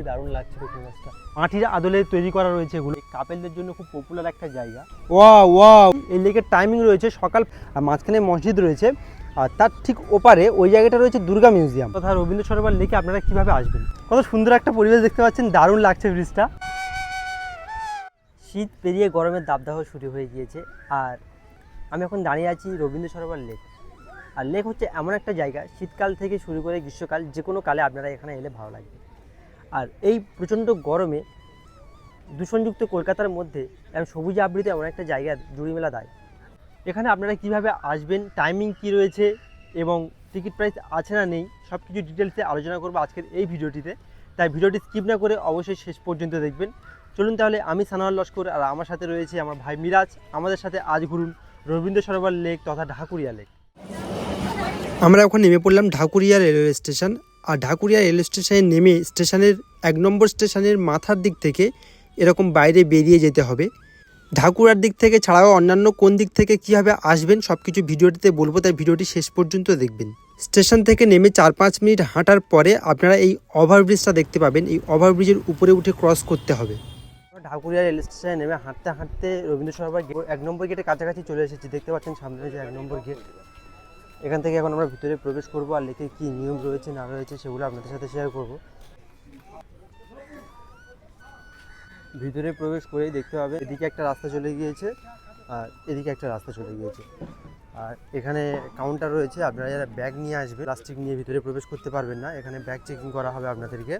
কি দারুণ লাগছে গাছটা মাটির আদলে তৈরি করা রয়েছে এগুলো। কাপেলদের জন্য খুব পপুলার একটা জায়গা। ওয়া ওয়া এই লেকের টাইমিং রয়েছে সকাল আর মাঝখানে মসজিদ রয়েছে। আর তার ঠিক ওপারে ওই জায়গাটা রয়েছে দুর্গা মিউজিয়াম তথা রবীন্দ্র সরোবর লেকে আপনারা কীভাবে আসবেন? কত সুন্দর একটা পরিবেশ দেখতে পাচ্ছেন দারুণ লাগছে ব্রিজটা। শীত পেরিয়ে গরমের দাবদাহ শুরু হয়ে গিয়েছে। আর আমি এখন দাঁড়িয়ে আছি রবীন্দ্র সরোবর লেক। আর লেক হচ্ছে এমন একটা জায়গা শীতকাল থেকে শুরু করে গ্রীষ্মকাল যে কোনো কালে আপনারা এখানে এলে ভালো লাগবে। আর এই প্রচণ্ড গরমে দূষণযুক্ত কলকাতার মধ্যে এমন সবুজ আবৃত এমন একটা জায়গা জুড়ি মেলা দেয়। এখানে আপনারা কীভাবে আসবেন টাইমিং কি রয়েছে এবং টিকিট প্রাইস আছে না নেই সব কিছু ডিটেলসে আলোচনা করব আজকের এই ভিডিওটিতে। তাই ভিডিওটি স্কিপ না করে অবশ্যই শেষ পর্যন্ত দেখবেন। চলুন তাহলে, আমি সানোয়ার লস্কর আর আমার সাথে রয়েছে আমার ভাই মিরাজ। আমাদের সাথে আজ ঘুরুন রবীন্দ্র সরোবর লেক তথা ঢাকুরিয়া লেক। আমরা এখন নেমে পড়লাম ঢাকুরিয়া রেলওয়ে স্টেশন। আর ঢাকুরিয়া রেল স্টেশনে নেমে স্টেশনের এক নম্বর স্টেশনের মাথার দিক থেকে এরকম বাইরে বেরিয়ে যেতে হবে। ঢাকুরার দিক থেকে ছাড়াও অন্যান্য কোন দিক থেকে কীভাবে আসবেন সব কিছু ভিডিওটিতে বলব, তাই ভিডিওটি শেষ পর্যন্ত দেখবেন। স্টেশন থেকে নেমে চার পাঁচ মিনিট হাঁটার পরে আপনারা এই ওভারব্রিজটা দেখতে পাবেন। এই ওভারব্রিজের উপরে উঠে ক্রস করতে হবে। ঢাকুরিয়া রেল স্টেশনে নেমে হাঁটতে হাঁটতে রবীন্দ্র সরোবর এক নম্বর গেটের কাছাকাছি চলে এসেছি। দেখতে পাচ্ছেন সামনে যে এক নম্বর গেট। এখান থেকে এখন আমরা ভিতরে প্রবেশ করব আর লেকে কী নিয়ম রয়েছে, না রয়েছে সেগুলো আপনাদের সাথে শেয়ার করব। ভিতরে প্রবেশ করেই দেখতে হবে এদিকে একটা রাস্তা চলে গিয়েছে, আর এদিকে একটা রাস্তা চলে গিয়েছে। আর এখানে কাউন্টার রয়েছে, আপনারা যারা ব্যাগ নিয়ে আসবে প্লাস্টিক নিয়ে ভিতরে প্রবেশ করতে পারবেন না, এখানে ব্যাগ চেকিং করা হবে আপনাদেরকে।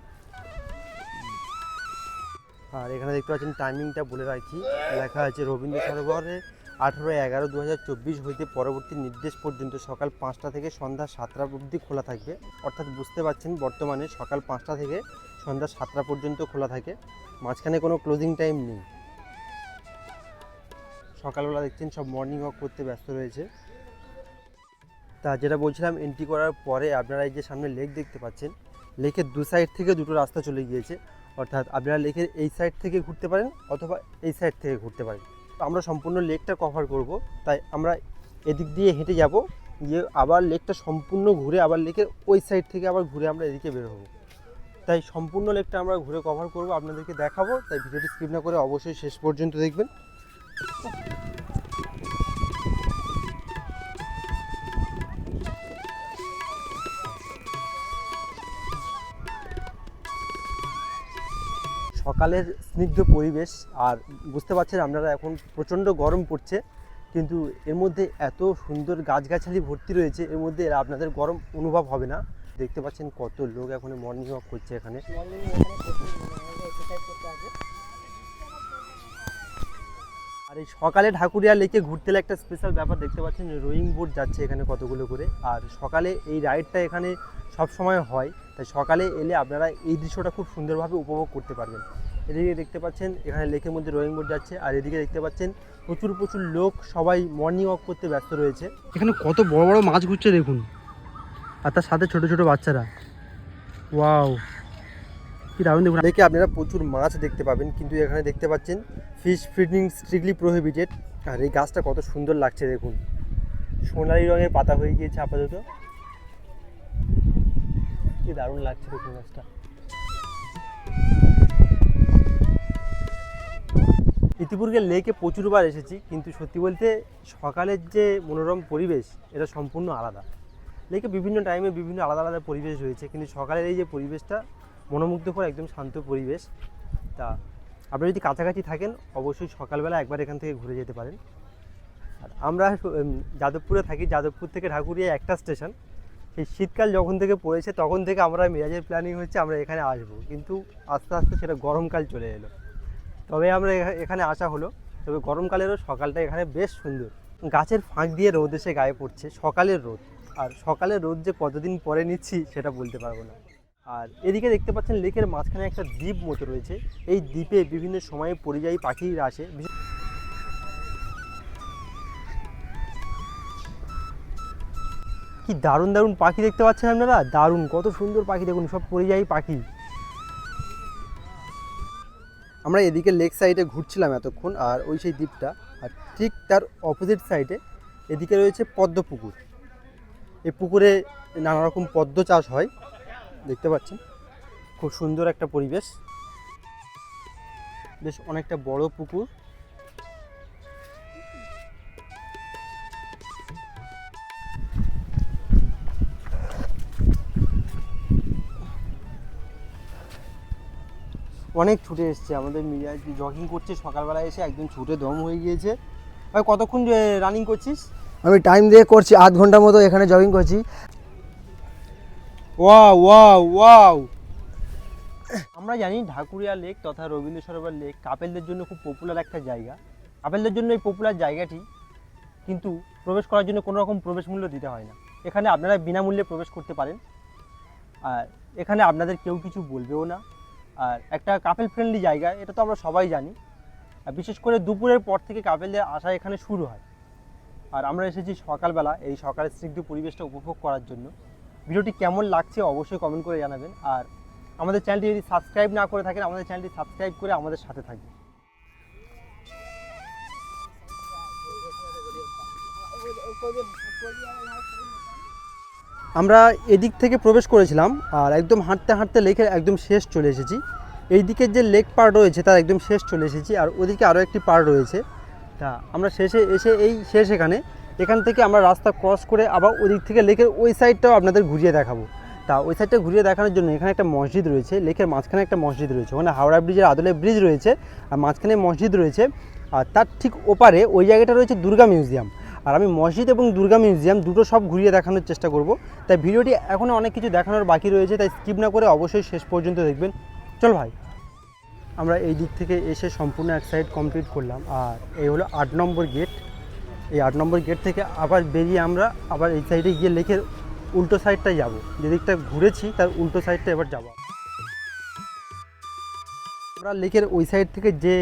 আর এখানে দেখতে পাচ্ছেন টাইমিংটা বলে রাখি, লেখা আছে রবীন্দ্র সরোবরে আঠেরো এগারো দু হইতে পরবর্তী নির্দেশ পর্যন্ত সকাল পাঁচটা থেকে সন্ধ্যা সাতটা অবধি খোলা থাকবে। অর্থাৎ বুঝতে পারছেন বর্তমানে সকাল পাঁচটা থেকে সন্ধ্যা সাতটা পর্যন্ত খোলা থাকে। মাঝখানে কোনো ক্লোজিং টাইম নেই। সকালবেলা দেখছেন সব মর্নিং ওয়াক করতে ব্যস্ত রয়েছে। তা যেটা বলছিলাম এন্ট্রি করার পরে আপনারা এই যে সামনে লেক দেখতে পাচ্ছেন লেকের দু সাইড থেকে দুটো রাস্তা চলে গিয়েছে। অর্থাৎ আপনারা লেকের এই সাইড থেকে ঘুরতে পারেন অথবা এই সাইড থেকে ঘুরতে পারেন। আমরা সম্পূর্ণ লেকটা কভার করব। তাই আমরা এদিক দিয়ে হেঁটে যাব, গিয়ে আবার লেকটা সম্পূর্ণ ঘুরে আবার লেকের ওই সাইড থেকে আবার ঘুরে আমরা এদিকে বের হব। তাই সম্পূর্ণ লেকটা আমরা ঘুরে কভার করব, আপনাদেরকে দেখাবো। তাই ভিডিওটি স্কিপ না করে অবশ্যই শেষ পর্যন্ত দেখবেন। সকালের স্নিগ্ধ পরিবেশ, আর বুঝতে পারছেন আপনারা এখন প্রচণ্ড গরম পড়ছে, কিন্তু এর মধ্যে এত সুন্দর গাছগাছালি ভর্তি রয়েছে, এর মধ্যে আপনাদের গরম অনুভব হবে না। দেখতে পাচ্ছেন কত লোক এখন মর্নিং ওয়াক করছে এখানে। আর এই সকালে ঢাকুরিয়া লেকে ঘুরতে একটা স্পেশাল ব্যাপার দেখতে পাচ্ছেন রোয়িং বোট যাচ্ছে এখানে কতগুলো করে। আর সকালে এই রাইডটা এখানে সব সময় হয়। তাই সকালে এলে আপনারা এই দৃশ্যটা খুব সুন্দরভাবে উপভোগ করতে পারবেন। এদিকে দেখতে পাচ্ছেন এখানে লেকের মধ্যে রোয়িং বোট যাচ্ছে আর এদিকে দেখতে পাচ্ছেন প্রচুর প্রচুর লোক সবাই মর্নিং ওয়াক করতে ব্যস্ত রয়েছে। এখানে কত বড় বড় মাছ ঘুরছে দেখুন। আর তার সাথে ছোট ছোট বাচ্চারা। ওয়াও কি দারুণ দেখুন। দেখে আপনারা প্রচুর মাছ দেখতে পাবেন কিন্তু এখানে দেখতে পাচ্ছেন ফিশ ফিডিং স্ট্রিক্টলি প্রহিবিটেড আর এই গাছটা কত সুন্দর লাগছে দেখুন। সোনালি রঙের পাতা হয়ে গিয়েছে আপাতত। কি দারুণ লাগছে দেখুন গাছটা। ইতিপূর্বে লেকে প্রচুরবার এসেছি, কিন্তু সত্যি বলতে সকালের যে মনোরম পরিবেশ, এটা সম্পূর্ণ আলাদা। লেকে বিভিন্ন টাইমে বিভিন্ন আলাদা আলাদা পরিবেশ রয়েছে, কিন্তু সকালের এই যে পরিবেশটা মনোমুগ্ধকর, একদম শান্ত পরিবেশ। তা আপনি যদি কাছাকাছি থাকেন, অবশ্যই সকালবেলা একবার এখান থেকে ঘুরে যেতে পারেন। আর আমরা যাদবপুরে থাকি, যাদবপুর থেকে ঢাকুরিয়া একটা স্টেশন সেই শীতকাল যখন থেকে পড়েছে, তখন থেকে আমরা মেরাজের প্ল্যানিং হচ্ছে আমরা এখানে আসব। কিন্তু আস্তে আস্তে সেটা গরমকাল চলে এলো। তবে আমরা এখা- এখানে আসা হলো। তবে গরমকালেরও সকালটা এখানে বেশ সুন্দর। গাছের ফাঁক দিয়ে রোদ এসে গায়ে পড়ছে, সকালের রোদ। আর সকালের রোদ যে কতদিন পরে নিচ্ছি সেটা বলতে পারব না। আর এদিকে দেখতে পাচ্ছেন লেকের মাঝখানে একটা দ্বীপ মতো রয়েছে। এই দ্বীপে বিভিন্ন সময়ে পরিযায়ী পাখিরা আসে। কি দারুণ দারুণ পাখি দেখতে পাচ্ছেন আপনারা? দারুণ, কত সুন্দর পাখি দেখুন, সব পরিযায়ী পাখি। আমরা এদিকে লেক সাইডে ঘুরছিলাম এতক্ষণ, আর ওই সেই দ্বীপটা, আর ঠিক তার অপোজিট সাইডে এদিকে রয়েছে পদ্ম পুকুর এই পুকুরে নানা রকম পদ্ম চাষ হয়, দেখতে পাচ্ছেন। খুব সুন্দর একটা পরিবেশ। বেশ অনেকটা বড় পুকুর। অনেক ছুটে এসছে আমাদের মিরাজ জগিং করছে সকালবেলা এসে একদম ছুটে দম হয়ে গিয়েছে। ভাই কতক্ষণ রানিং করছিস? আমি টাইম দিয়ে করছি আধ ঘণ্টার মতো এখানে জগিং করছি। ওয়াও ওয়াও ওয়াও আমরা জানি ঢাকুরিয়া লেক তথা রবীন্দ্র সরোবর লেক কাপেলদের জন্য খুব পপুলার একটা জায়গা। কাপেলদের জন্য এই পপুলার জায়গাটি কিন্তু প্রবেশ করার জন্য কোনো রকম প্রবেশ মূল্য দিতে হয় না। এখানে আপনারা বিনামূল্যে প্রবেশ করতে পারেন। আর এখানে আপনাদের কেউ কিছু বলবেও না। আর একটা কাপেল ফ্রেন্ডলি জায়গা এটা তো আমরা সবাই জানি আর বিশেষ করে দুপুরের পর থেকে কাপেলদের আসা এখানে শুরু হয় আর আমরা এসেছি সকালবেলা এই সকালের স্নিগ্ধ পরিবেশটা উপভোগ করার জন্য ভিডিওটি কেমন লাগছে অবশ্যই কমেন্ট করে জানাবেন আর আমাদের চ্যানেলটি যদি সাবস্ক্রাইব না করে থাকেন আমাদের চ্যানেলটি সাবস্ক্রাইব করে আমাদের সাথে থাকবেন আমরা এদিক থেকে প্রবেশ করেছিলাম আর একদম হাঁটতে হাঁটতে লেকের একদম শেষ চলে এসেছি। এই দিকের যে লেক পার্ট রয়েছে তার একদম শেষ চলে এসেছি আর ওদিকে আরও একটি পার্ট রয়েছে। তা আমরা শেষে এসে এই শেষ এখানে। এখান থেকে আমরা রাস্তা ক্রস করে আবার ওদিক থেকে লেকের ওই সাইডটাও আপনাদের ঘুরিয়ে দেখাবো। তা ওই সাইডটা ঘুরিয়ে দেখানোর জন্য এখানে একটা মসজিদ রয়েছে। লেকের মাঝখানে একটা মসজিদ রয়েছে। ওখানে হাওড়া ব্রিজের আদলে ব্রিজ রয়েছে আর মাঝখানে মসজিদ রয়েছে। আর তার ঠিক ওপারে ওই জায়গাটা রয়েছে দুর্গা মিউজিয়াম। আর আমি মসজিদ এবং দুর্গা মিউজিয়াম দুটো সব ঘুরিয়ে দেখানোর চেষ্টা করব। তাই ভিডিওটি এখনও অনেক কিছু দেখানোর বাকি রয়েছে, তাই স্কিপ না করে অবশ্যই শেষ পর্যন্ত দেখবেন। চল ভাই। আমরা এই দিক থেকে এসে সম্পূর্ণ এক সাইড কমপ্লিট করলাম। আর এই হলো আট নম্বর গেট এই আট নম্বর গেট থেকে আবার বেরিয়ে আমরা আবার এই সাইডে গিয়ে লেকের উল্টো সাইডটায় যাব। যে দিকটা ঘুরেছি, তার উল্টো সাইডটা এবার যাব। আমরা লেকের ওই সাইড থেকে যে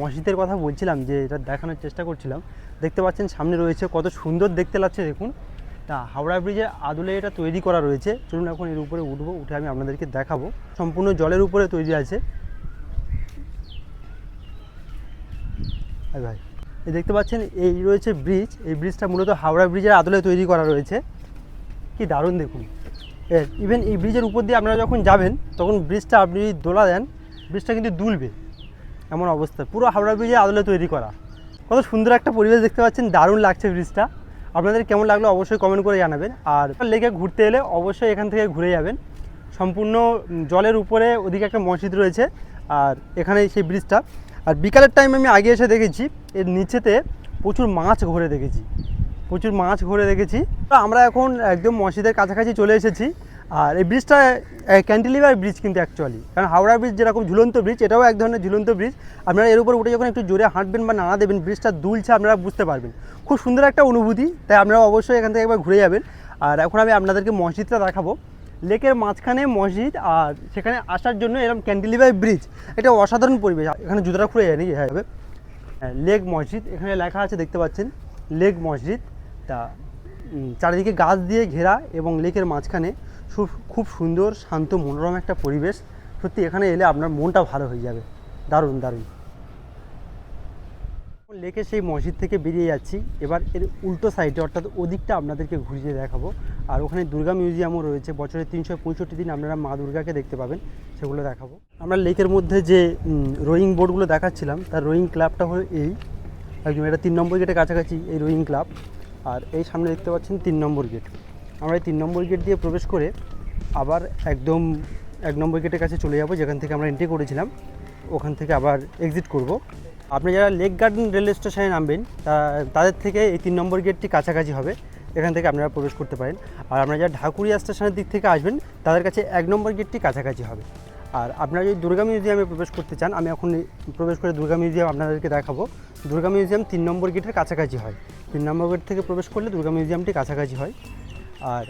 মসজিদের কথা বলছিলাম, যে এটা দেখানোর চেষ্টা করছিলাম, দেখতে পাচ্ছেন সামনে রয়েছে, কত সুন্দর দেখতে লাগছে, দেখুন। তা হাওড়া ব্রিজের আদলে এটা তৈরি করা রয়েছে। চলুন এখন এর উপরে উঠবো, উঠে আমি আপনাদেরকে দেখাবো। সম্পূর্ণ জলের উপরে তৈরি আছে। ভাই, এই দেখতে পাচ্ছেন, এই রয়েছে ব্রিজ। এই ব্রিজটা মূলত হাওড়া ব্রিজের আদলে তৈরি করা রয়েছে। কি দারুণ দেখুন। ইভেন এই ব্রিজের উপর দিয়ে আপনারা যখন যাবেন, তখন ব্রিজটা আপনি দোলা দেন ব্রিজটা কিন্তু দুলবে, এমন অবস্থা। পুরো হাওড়া ব্রিজে আদলে তৈরি করা। কত সুন্দর একটা পরিবেশ দেখতে পাচ্ছেন, দারুণ লাগছে ব্রিজটা। আপনাদের কেমন লাগল অবশ্যই কমেন্ট করে জানাবেন। আর লেকে ঘুরতে এলে অবশ্যই এখান থেকে ঘুরে যাবেন। সম্পূর্ণ জলের উপরে ওদিকে একটা মসজিদ রয়েছে, আর এখানে সেই ব্রিজটা। আর বিকালের টাইম আমি আগে এসে দেখেছি, এর নিচেতে প্রচুর মাছ ঘুরে দেখেছি। প্রচুর মাছ ঘুরে দেখেছি। আমরা এখন একদম মসজিদের কাছাকাছি চলে এসেছি। আর এই ব্রিজটা ক্যান্টিলিভার ব্রিজ কিন্তু অ্যাকচুয়ালি কারণ হাওড়া ব্রিজ যেরকম ঝুলন্ত ব্রিজ এটাও এক ধরনের ঝুলন্ত ব্রিজ আপনারা এর উপর উঠে যখন একটু জোরে হাঁটবেন বা নাড়া দেবেন ব্রিজটা দুলছে আপনারা বুঝতে পারবেন। খুব সুন্দর একটা অনুভূতি তাই আপনারা অবশ্যই এখান থেকে একবার ঘুরে যাবেন। আর এখন আমি আপনাদেরকে মসজিদটা দেখাবো। লেকের মাঝখানে মসজিদ আর সেখানে আসার জন্য এরকম ক্যান্টিলিভার ব্রিজ এটা অসাধারণ পরিবেশ। এখানে জুতোটা খুলে যায় নাকি? হ্যাঁ হ্যাঁ, লেক মসজিদ। এখানে লেখা আছে দেখতে পাচ্ছেন? লেক মসজিদ। তা চারিদিকে গাছ দিয়ে ঘেরা এবং লেকের মাঝখানে খুব সুন্দর, শান্ত, মনোরম একটা পরিবেশ। সত্যি, এখানে এলে আপনার মনটা ভালো হয়ে যাবে। দারুণ দারুণ। লেকের সেই মসজিদ থেকে বেরিয়ে যাচ্ছি। এবার এর উল্টো সাইডে, অর্থাৎ ওদিকটা আপনাদেরকে ঘুরিয়ে দেখাবো। আর ওখানে দুর্গা মিউজিয়ামও রয়েছে। বছরের তিনশো পঁয়ষট্টি দিন আপনারা মা দুর্গাকে দেখতে পাবেন। সেগুলো দেখাবো। আমরা লেকের মধ্যে যে রোয়িং বোর্ডগুলো দেখাচ্ছিলাম, তার রোয়িং ক্লাবটা হলো এই। একদম, এটা তিন নম্বর গেটের কাছাকাছি এই রোয়িং ক্লাব আর এই সামনে দেখতে পাচ্ছেন তিন নম্বর গেট আমরা এই তিন নম্বর গেট দিয়ে প্রবেশ করে আবার একদম এক নম্বর গেটের কাছে চলে যাব, যেখান থেকে আমরা এন্ট্রি করেছিলাম। ওখান থেকে আবার এক্সিট করব। আপনি যারা লেক গার্ডেন রেল স্টেশনে নামবেন তাদের থেকে এই তিন নম্বর গেটটি কাছাকাছি হবে। এখান থেকে আপনারা প্রবেশ করতে পারেন। আর আপনারা যারা ঢাকুরিয়া স্টেশনের দিক থেকে আসবেন, তাদের কাছে এক নম্বর গেটটি কাছাকাছি হবে। আর আপনারা যদি দুর্গা মিউজিয়ামে প্রবেশ করতে চান, আমি এখন প্রবেশ করে দুর্গা মিউজিয়াম আপনাদেরকে দেখাবো। দুর্গা মিউজিয়াম তিন নম্বর গেটের কাছাকাছি হয়। তিন নম্বর গেট থেকে প্রবেশ করলে দুর্গা মিউজিয়ামটি কাছাকাছি হয়। আর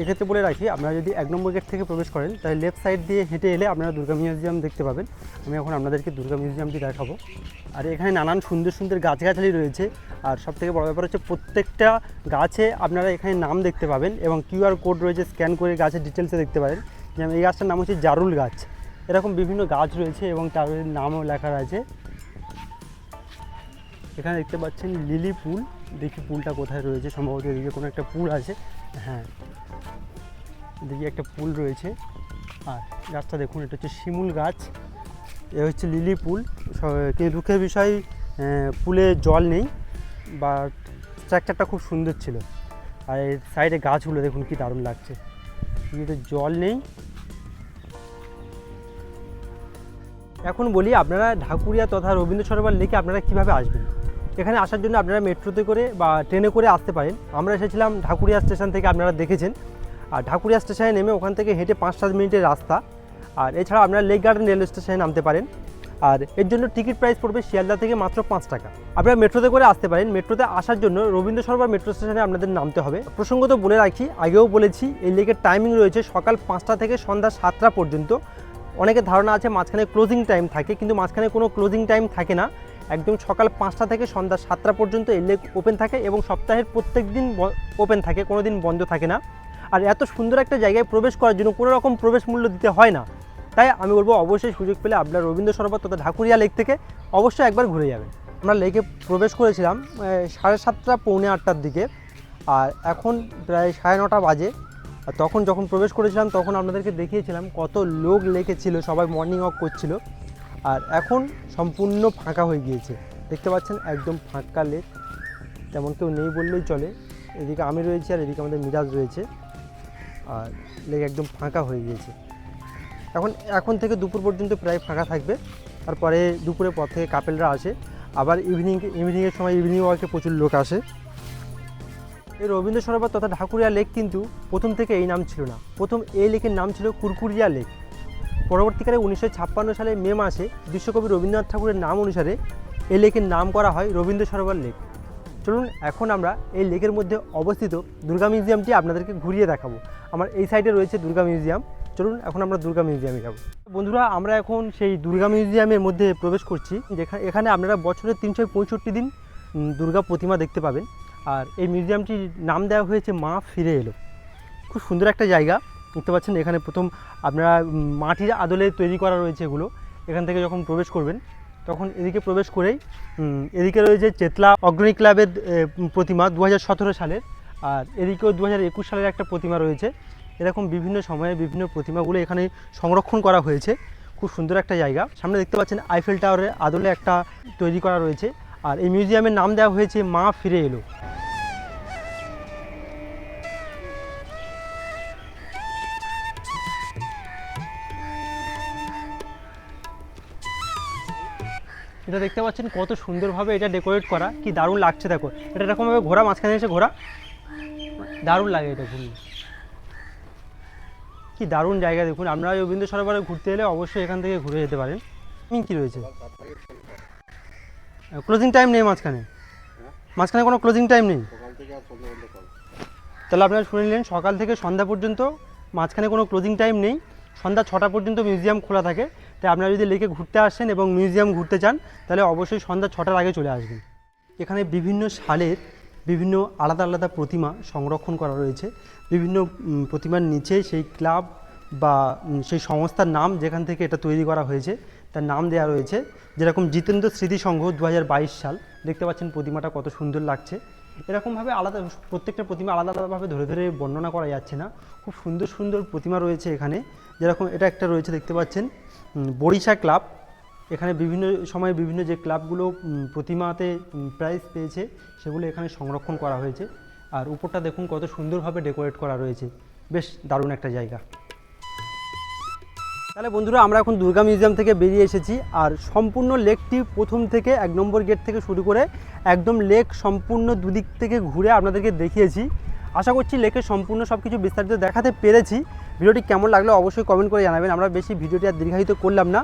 এক্ষেত্রে বলে রাখি, আপনারা যদি এক নম্বর গেট থেকে প্রবেশ করেন, তাহলে লেফট সাইড দিয়ে হেঁটে এলে আপনারা দুর্গা মিউজিয়াম দেখতে পাবেন। আমি এখন আপনাদেরকে দুর্গা মিউজিয়ামটি দেখাবো। আর এখানে নানান সুন্দর সুন্দর গাছগাছালি রয়েছে। আর সব থেকে বড় ব্যাপার হচ্ছে প্রত্যেকটা গাছে আপনারা এখানে নাম দেখতে পাবেন এবং কিউআর কোড রয়েছে স্ক্যান করে গাছের ডিটেলসে দেখতে পাবেন যেমন এই গাছটার নাম হচ্ছে জারুল গাছ। এরকম বিভিন্ন গাছ রয়েছে এবং তার নামও লেখা রয়েছে। এখানে দেখতে পাচ্ছেন লিলি পুল দেখি পুলটা কোথায় রয়েছে, সম্ভবত এদিকে কোনো একটা পুল আছে। হ্যাঁ। দেখি একটা পুল রয়েছে। আর গাছটা দেখুন, এটা হচ্ছে শিমুল গাছ। এ হচ্ছে লিলি পুল। কিন্তু দুঃখের বিষয় পুলে জল নেই বা স্ট্রাকচারটা খুব সুন্দর ছিল। আর এর সাইডে গাছগুলো দেখুন কি দারুণ লাগছে। কিন্তু জল নেই। এখন বলি, আপনারা ঢাকুরিয়া তথা রবীন্দ্র সরোবর লেকে আপনারা কীভাবে আসবেন? এখানে আসার জন্য আপনারা মেট্রোতে করে বা ট্রেনে করে আসতে পারেন। আমরা এসেছিলাম ঢাকুরিয়া স্টেশন থেকে আপনারা দেখেছেন। আর ঢাকুরিয়া স্টেশনে নেমে ওখান থেকে হেঁটে পাঁচ সাত মিনিটের রাস্তা। আর এছাড়া আপনারা লেক গার্ডেন রেল স্টেশনে নামতে পারেন। আর এর জন্য টিকিট প্রাইস পড়বে শিয়ালদা থেকে মাত্র পাঁচ টাকা। আপনারা মেট্রোতে করে আসতে পারেন। মেট্রোতে আসার জন্য রবীন্দ্র সরোবর মেট্রো স্টেশনে আপনাদের নামতে হবে। প্রসঙ্গত বলে রাখি, আগেও বলেছি, এই লেকের টাইমিং রয়েছে সকাল পাঁচটা থেকে সন্ধ্যা সাতটা পর্যন্ত। অনেকের ধারণা আছে মাঝখানে ক্লোজিং টাইম থাকে, কিন্তু মাঝখানে কোনো ক্লোজিং টাইম থাকে না। একদম সকাল পাঁচটা থেকে সন্ধ্যা সাতটা পর্যন্ত এই লেক ওপেন থাকে এবং সপ্তাহের প্রত্যেক দিন ওপেন থাকে কোনো দিন বন্ধ থাকে না। আর এত সুন্দর একটা জায়গায় প্রবেশ করার জন্য কোনো রকম প্রবেশ মূল্য দিতে হয় না। তাই আমি বলব অবশ্যই সুযোগ পেলে আপনার রবীন্দ্র সরোবর তথা ঢাকুরিয়া লেক থেকে অবশ্যই একবার ঘুরে যাবেন। আমরা লেকে প্রবেশ করেছিলাম সাড়ে সাতটা, পৌনে আটটার দিকে। আর এখন প্রায় সাড়ে নটা বাজে। তখন যখন প্রবেশ করেছিলাম, তখন আপনাদেরকে দেখিয়েছিলাম কত লোক লেকে ছিল, সবাই মর্নিং ওয়াক করছিল। আর এখন সম্পূর্ণ ফাঁকা হয়ে গিয়েছে। দেখতে পাচ্ছেন একদম ফাঁকা লেক। তেমন কেউ নেই বললেই চলে। এদিকে আমি রয়েছি আর এদিকে আমাদের মিরাজ রয়েছে। আর লেক একদম ফাঁকা হয়ে গিয়েছে। এখন এখন থেকে দুপুর পর্যন্ত প্রায় ফাঁকা থাকবে। তারপরে দুপুরের পর থেকে কাপেলরা আসে। আবার ইভিনিং ইভিনিংয়ের সময় ইভিনিং ওয়াকে প্রচুর লোক আসে। এই রবীন্দ্র সরোবর তথা ঢাকুরিয়া লেক কিন্তু প্রথম থেকে এই নাম ছিল না। প্রথম এই লেকের নাম ছিল কুরকুরিয়া লেক। পরবর্তীকালে উনিশশো ছাপ্পান্ন সালে মে মাসে বিশ্বকবি রবীন্দ্রনাথ ঠাকুরের নাম অনুসারে এই লেকের নাম করা হয় রবীন্দ্র সরোবর লেক। চলুন, এখন আমরা এই লেকের মধ্যে অবস্থিত দুর্গা মিউজিয়ামটি আপনাদেরকে ঘুরিয়ে দেখাবো। আমার এই সাইডে রয়েছে দুর্গা মিউজিয়াম। চলুন, এখন আমরা দুর্গা মিউজিয়ামে যাব। বন্ধুরা, আমরা এখন সেই দুর্গা মিউজিয়ামের মধ্যে প্রবেশ করছি। যেখানে এখানে আপনারা বছরের তিনশো পঁয়ষট্টি দিন দুর্গা প্রতিমা দেখতে পাবেন। আর এই মিউজিয়ামটির নাম দেওয়া হয়েছে মা ফিরে এলো। খুব সুন্দর একটা জায়গা। দেখতে পাচ্ছেন এখানে প্রথম আপনারা মাটির আদলে তৈরি করা রয়েছে এগুলো। এখান থেকে যখন প্রবেশ করবেন, তখন এদিকে প্রবেশ করেই এদিকে রয়েছে চেতলা অগ্রণী ক্লাবের প্রতিমা দু হাজার সতেরো সালের। আর এদিকেও দু হাজার একুশ সালের একটা প্রতিমা রয়েছে। এরকম বিভিন্ন সময়ে বিভিন্ন প্রতিমাগুলো এখানে সংরক্ষণ করা হয়েছে। খুব সুন্দর একটা জায়গা। সামনে দেখতে পাচ্ছেন আইফেল টাওয়ারের আদলে একটা তৈরি করা রয়েছে। আর এই মিউজিয়ামের নাম দেওয়া হয়েছে মা ফিরে এলো। এটা দেখতে পাচ্ছেন কত সুন্দরভাবে এটা ডেকোরেট করা। কি দারুণ লাগছে দেখো। এটা এরকমভাবে ঘোরা, মাঝখানে এসে ঘোরা। দারুণ লাগে এটা ঘুরলে। কি দারুণ জায়গা দেখুন। আপনারা রবীন্দ্র সরোবরে ঘুরতে এলে অবশ্যই এখান থেকে ঘুরে যেতে পারেন। কি রয়েছে? ক্লোজিং টাইম নেই মাঝখানে। মাঝখানে কোনো ক্লোজিং টাইম নেই। তাহলে আপনারা শুনে নিলেন, সকাল থেকে সন্ধ্যা পর্যন্ত মাঝখানে কোনো ক্লোজিং টাইম নেই। সন্ধ্যা ছটা পর্যন্ত মিউজিয়াম খোলা থাকে। তাই আপনারা যদি লেকে ঘুরতে আসেন এবং মিউজিয়াম ঘুরতে চান, তাহলে অবশ্যই সন্ধ্যা ছটার আগে চলে আসবেন। এখানে বিভিন্ন সালের বিভিন্ন আলাদা আলাদা প্রতিমা সংরক্ষণ করা রয়েছে। বিভিন্ন প্রতিমার নিচে সেই ক্লাব বা সেই সংস্থার নাম যেখান থেকে এটা তৈরি করা হয়েছে, তার নাম দেওয়া রয়েছে। যেরকম জিতেন্দ্র স্মৃতি সংঘ দু হাজার বাইশ সাল, দেখতে পাচ্ছেন প্রতিমাটা কত সুন্দর লাগছে। এরকমভাবে আলাদা, প্রত্যেকটা প্রতিমা আলাদা আলাদাভাবে ধরে ধরে বর্ণনা করা যাচ্ছে না। খুব সুন্দর সুন্দর প্রতিমা রয়েছে এখানে। যেরকম এটা একটা রয়েছে, দেখতে পাচ্ছেন। বরিশা ক্লাব, এখানে বিভিন্ন সময়ে বিভিন্ন যে ক্লাবগুলো প্রতিমাতে প্রাইজ পেয়েছে, সেগুলো এখানে সংরক্ষণ করা হয়েছে। আর উপরটা দেখুন কত সুন্দরভাবে ডেকোরেট করা রয়েছে। বেশ দারুণ একটা জায়গা। তাহলে বন্ধুরা, আমরা এখন দুর্গা মিউজিয়াম থেকে বেরিয়ে এসেছি। আর সম্পূর্ণ লেকটি প্রথম থেকে এক নম্বর গেট থেকে শুরু করে একদম লেক সম্পূর্ণ দুদিক থেকে ঘুরে আপনাদেরকে দেখিয়েছি। আশা করছি লেকের সম্পূর্ণ সব কিছু বিস্তারিত দেখাতে পেরেছি। ভিডিওটি কেমন লাগল অবশ্যই কমেন্ট করে জানাবেন। আমরা বেশি ভিডিওটি আর দীর্ঘায়িত করলাম না।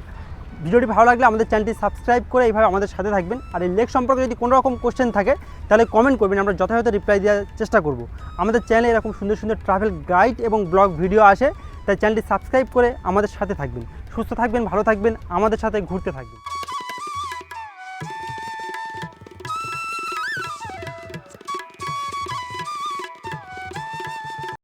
ভিডিওটি ভালো লাগলে আমাদের চ্যানেলটি সাবস্ক্রাইব করে এইভাবে আমাদের সাথে থাকবেন। আর এই লেক সম্পর্কে যদি কোনো রকম কোশ্চেন থাকে, তাহলে কমেন্ট করবেন। আমরা যথাযথ রিপ্লাই দেওয়ার চেষ্টা করব। আমাদের চ্যানেলে এরকম সুন্দর সুন্দর ট্রাভেল গাইড এবং ব্লগ ভিডিও আসে, তাই চ্যানেলটি সাবস্ক্রাইব করে আমাদের সাথে থাকবেন। সুস্থ থাকবেন, ভালো থাকবেন, আমাদের সাথে ঘুরতে থাকবেন।